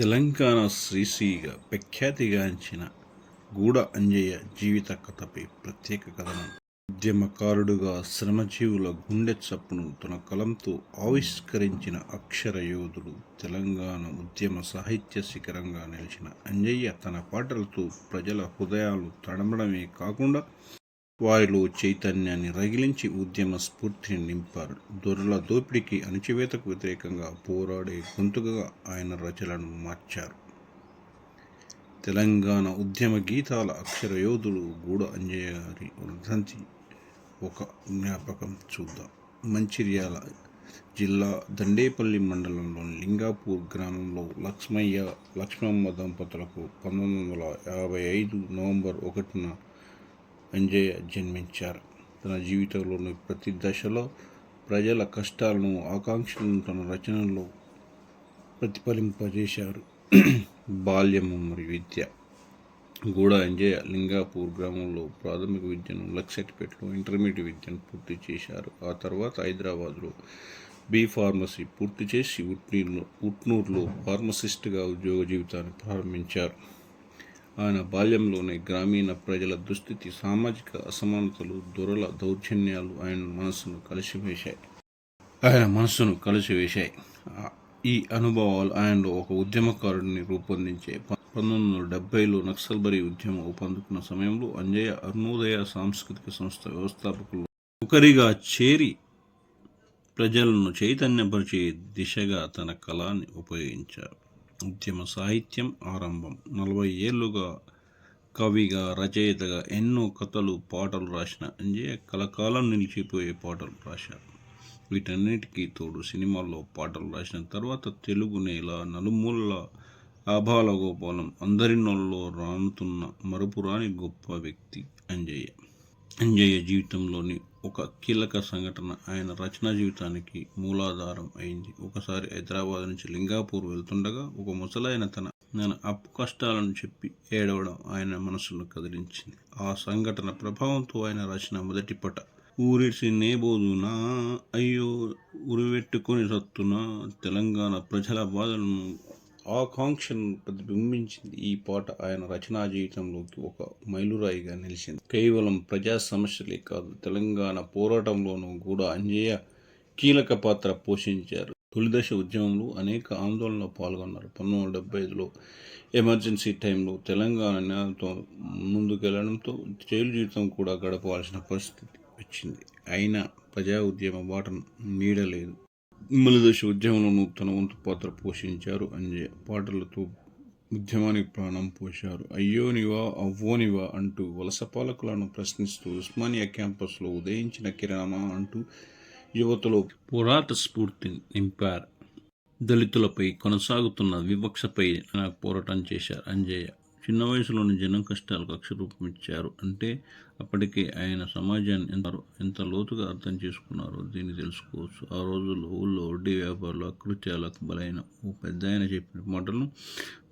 తెలంగాణ శ్రీశ్రీగా ప్రఖ్యాతిగాంచిన గూడ అంజయ్య జీవిత కథపై ప్రత్యేక కథనం. ఉద్యమకారుడుగా శ్రమజీవుల గుండె చప్పును తన కలంతో ఆవిష్కరించిన అక్షర యోధుడు తెలంగాణ ఉద్యమ సాహిత్య శిఖరంగా నిలిచిన అంజయ్య తన పాటలతో ప్రజల హృదయాలు తడమడమే కాకుండా వారిలో చైతన్యాన్ని రగిలించి ఉద్యమ స్ఫూర్తిని నింపారు. దొరల దోపిడీకి అణచివేతకు వ్యతిరేకంగా పోరాడే గొంతుగా ఆయన రచనలను మార్చారు. తెలంగాణ ఉద్యమ గీతాల అక్షరయోధుడు గూడ అంజయ్య గారి వర్ధంతి ఒక జ్ఞాపకం చూద్దాం. మంచిర్యాల జిల్లా దండేపల్లి మండలంలోని లింగాపూర్ గ్రామంలో లక్ష్మయ్య లక్ష్మమ్మ దంపతులకు పంతొమ్మిది వందల యాభై ఐదు నవంబర్ ఒకటిన అంజయ్య జన్మించారు. తన జీవితంలోని ప్రతి దశలో ప్రజల కష్టాలను ఆకాంక్షలను తన రచనలో ప్రతిఫలింపజేశారు. బాల్యము మరియు విద్య. గూడ అంజయ్య లింగాపూర్ గ్రామంలో ప్రాథమిక విద్యను లక్సెట్పేటలో ఇంటర్మీడియట్ విద్యను పూర్తి చేశారు. ఆ తర్వాత హైదరాబాద్లో బీ ఫార్మసీ పూర్తి చేసి ఉట్నీర్లో ఉట్నూరులో ఫార్మసిస్ట్గా ఉద్యోగ జీవితాన్ని ప్రారంభించారు. ఆయన బాల్యంలోనే గ్రామీణ ప్రజల దుస్థితి సామాజిక అసమానతలు దొరల దౌర్జన్యాలు ఆయన మనసును కలిసివేశాయి. ఆయన మనసును కలిసివేశాయి. ఈ అనుభవాలు ఆయనలో ఒక ఉద్యమకారుడిని రూపొందించే పంతొమ్మిది వందల డెబ్బైలో నక్సల్బరీ ఉద్యమం ఊపందుకున్న సమయంలో అంజయ్య అరుణోదయ సాంస్కృతిక సంస్థ వ్యవస్థాపకులు ఒకరిగా చేరి ప్రజలను చైతన్యపరిచే దిశగా తన కళాన్ని ఉపయోగించారు. ఉద్యమ సాహిత్యం ఆరంభం. నలభై ఏళ్ళుగా కవిగా రచయితగా ఎన్నో కథలు పాటలు రాసిన అంజయ్య కలకాలం నిలిచిపోయే పాటలు రాశారు. వీటన్నిటికీ తోడు సినిమాల్లో పాటలు రాసిన తర్వాత తెలుగు నేల నలుమూల ఆభాల గోపాలం అందరినోళ్ళలో రానుతున్న మరపురాని గొప్ప వ్యక్తి అంజయ్య. అంజయ్య జీవితంలోని ఒక కీలక సంఘటన ఆయన రచనా జీవితానికి మూలాధారం అయింది. ఒకసారి హైదరాబాద్ నుంచి లింగాపూర్ వెళ్తుండగా ఒక ముసలాయన తన నేను అప్పు కష్టాలను చెప్పి ఏడవడం ఆయన మనసును కదిలించింది. ఆ సంఘటన ప్రభావంతో ఆయన రచన మొదటి పట ఊరిసి నేబోదునా అయ్యో ఉరివెట్టుకొని సత్తునా తెలంగాణ ప్రజల బాధలను ఆకాంక్షను ప్రతిబింబించింది ఈ పాట. ఆయన రచనా జీవితంలోకి ఒక మైలురాయిగా నిలిచింది. కేవలం ప్రజా సమస్యలే కాదు తెలంగాణ పోరాటంలోనూ కూడా అంజయ్య కీలక పాత్ర పోషించారు. తొలిదశ ఉద్యమంలో అనేక ఆందోళనలో పాల్గొన్నారు. పంతొమ్మిది వందల డెబ్బై ఐదులో ఎమర్జెన్సీ టైంలో తెలంగాణ న్యాయంతో ముందుకెళ్ళడంతో జైలు జీవితం కూడా గడపవలసిన పరిస్థితి వచ్చింది. అయినా ప్రజా ఉద్యమ బాటను నీడలేదు. మలిదశ ఉద్యమంలో నూతన వంతు పాత్ర పోషించారు. అంజయ్య పాటలతో ఉద్యమానికి ప్రాణం పోశారు. అయ్యోనివా అవ్వోనివా అంటూ వలస పాలకులను ప్రశ్నిస్తూ ఉస్మానియా క్యాంపస్లో ఉదయించిన కిరణమా అంటూ యువతలో పోరాట స్ఫూర్తిని నింపారు. దళితులపై కొనసాగుతున్న వివక్షపై పోరాటం చేశారు. అంజయ్య చిన్న వయసులోని జనం కష్టాలకు అక్షరూపం ఇచ్చారు. అంటే అప్పటికే ఆయన సమాజాన్ని ఎంత ఎంత లోతుగా అర్థం చేసుకున్నారో దీన్ని తెలుసుకోవచ్చు. ఆ రోజుల్లో ఊళ్ళో వడ్డీ వ్యాపారులు అకృత్యాలకు బలైన ఓ పెద్ద ఆయన చెప్పిన మాటలను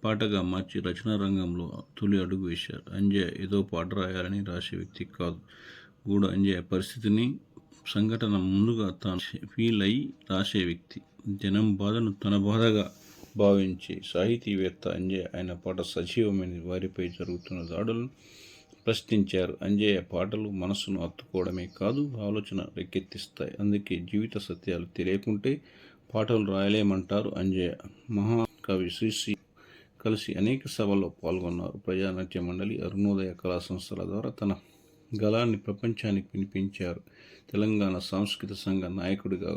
పాటగా మార్చి రచనా రంగంలో తొలి అడుగు వేశారు. అంజయ్య ఏదో పాట రాయాలని రాసే వ్యక్తి కాదు. కూడా అంజయ్య పరిస్థితిని సంఘటన ముందుగా తాను ఫీల్ అయి రాసే వ్యక్తి. జనం బాధను తన బాధగా భావించే సాహితీవేత్త అంజయ్య ఆయన పాట సజీవమైన వారిపై జరుగుతున్న దాడులను ప్రశ్నించారు. అంజయ్య పాటలు మనస్సును హత్తుకోవడమే కాదు ఆలోచన రెక్కెత్తిస్తాయి అందుకే జీవిత సత్యాలు తెలియకుంటే పాటలు రాయలేమంటారు అంజయ్య. మహాకవి శ్రీశ్రీ కలిసి అనేక సభల్లో పాల్గొన్నారు. ప్రజానాట్య మండలి అరుణోదయ కళా సంస్థల ద్వారా తన గళాన్ని ప్రపంచానికి వినిపించారు. తెలంగాణ సాంస్కృతిక సంఘ నాయకుడిగా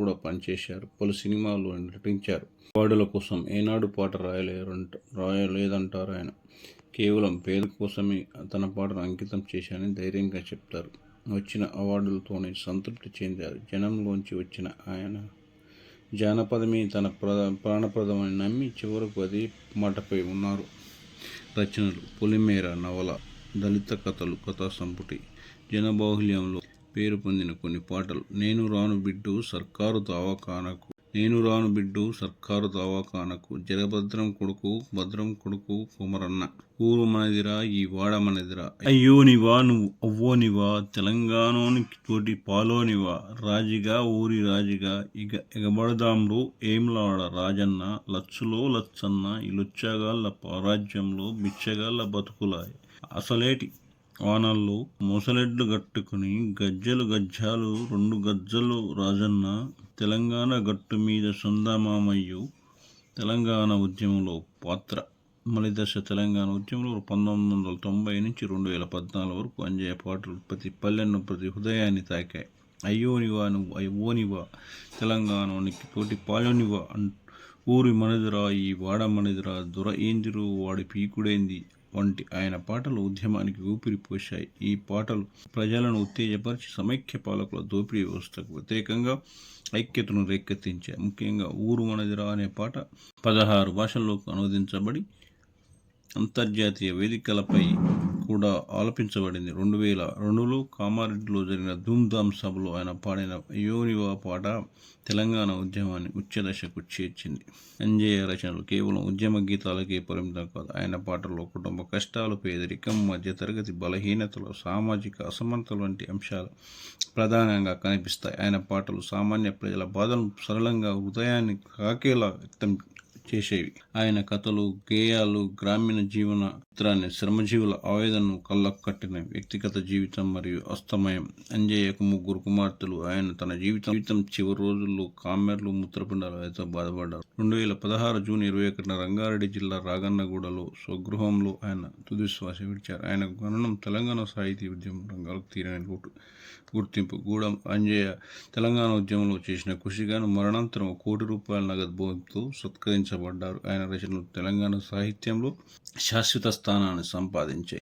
కూడా పనిచేశారు. పలు సినిమాల్లో నటించారు. వాడుల కోసం ఏనాడు పాట రాయలేరంట రాయలేదంటారు ఆయన. కేవలం పేద కోసమే తన పాటను అంకితం చేశానని ధైర్యంగా చెప్తారు. వచ్చిన అవార్డులతోనే సంతృప్తి చెందారు. జనంలోంచి వచ్చిన ఆయన జానపదమే తన ప్రధ ప్రాణప్రదమని నమ్మి చివరకు అదే మాటపై ఉన్నారు. రచనలు పులిమేర నవల దళిత కథలు కథా సంపుటి జనబాహుల్యంలో పేరు పొందిన కొన్ని పాటలు. నేను రాను బిడ్డు సర్కారు దవాఖానకు నేను రాను బిడ్డు సర్కారు దవాఖానకు జలభద్రం కొడుకు భద్రం కొడుకు కుమరన్న. ఊరు మనదిరా ఈ వాడ మనదిరా. అయ్యోనివా నువ్వు అవ్వోనివా తెలంగాణోనికి తోటి పాలోనివా రాజుగా ఊరి రాజుగా ఇక ఎగబడదాంరు ఏంలాడ రాజన్న లచ్చులో లచ్చన్న ఈ లుచ్చగాళ్ళ పారాజ్యంలో బిచ్చగాళ్ళ బతుకులాయి. అసలేటి వానల్లో మొసలెడ్లు గట్టుకుని గజ్జలు గజ్జాలు రెండు గజ్జలు రాజన్న తెలంగాణ గట్టు మీద సొందమామయ్యు తెలంగాణ ఉద్యమంలో పాత్ర. మలిదశ తెలంగాణ ఉద్యమంలో పంతొమ్మిది వందల తొంభై నుంచి రెండు వేల పద్నాలుగు వరకు అంజయ్య పాటలు ప్రతి పల్లెను ప్రతి హృదయాన్ని తాకాయి. అయ్యోనివా నువ్వు అయ్యోనివా తెలంగాణకి తోటి పాలోనివా అంటూ. ఊరి మనదిరా ఈ వాడ మనదిరా దొర ఏందిరు వాడి పీకుడేంది? వంటి ఆయన పాటలు ఉద్యమానికి ఊపిరి పోశాయి. ఈ పాటలు ప్రజలను ఉత్తేజపరిచి సమైక్య పాలకుల దోపిడీ వ్యవస్థకు వ్యతిరేకంగా ఐక్యతను రేకెత్తించాయి. ముఖ్యంగా ఊరు మనదిరా అనే పాట పదహారు భాషల్లోకి అనువదించబడి అంతర్జాతీయ వేదికలపై కూడా ఆలపించబడింది. రెండు వేల రెండులో కామారెడ్డిలో జరిగిన ధూమ్ధామ్ సభలో ఆయన పాడిన యోనివా పాట తెలంగాణ ఉద్యమాన్ని ఉచ్చదశకు చేర్చింది. అంజయ్య రచనలు కేవలం ఉద్యమ గీతాలకే పరిమితం కాదు ఆయన పాటల్లో కుటుంబ కష్టాలు పేదరికం మధ్యతరగతి బలహీనతలు సామాజిక అసమానతలు వంటి అంశాలు ప్రధానంగా కనిపిస్తాయి. ఆయన పాటలు సామాన్య ప్రజల బాధలను సరళంగా హృదయాన్ని కాకేలా వ్యక్తం చేసేవి. ఆయన కథలు గేయాలు గ్రామీణ జీవన చిత్రాన్ని శ్రమజీవుల ఆవేదనను కళ్ళకు కట్టిన వ్యక్తిగత జీవితం మరియు అస్తమయం. అంజయ్యకు ముగ్గురు కుమార్తెలు. ఆయన తన జీవితం జీవితం చివరి రోజుల్లో కామెర్లు మూత్రపిండాలతో బాధపడ్డారు. రెండు వేల పదహారు జూన్ ఇరవై ఒకటిన రంగారెడ్డి జిల్లా రాగన్నగూడలో స్వగృహంలో ఆయన తుదిశ్వాస విడిచారు. ఆయన గణనం తెలంగాణ సాహితీ ఉద్యమం రంగాలకు తీరని లోటు గుర్తింపు. గూడెం అంజయ్య తెలంగాణ ఉద్యమంలో చేసిన కృషిగాను మరణాంతరం కోటి రూపాయల నగదు భూమితో బహుమతితో సత్కరించబడ్డారు ఆయన రచనలు తెలంగాణ సాహిత్యంలో శాశ్వత స్థానాన్ని సంపాదించాయి.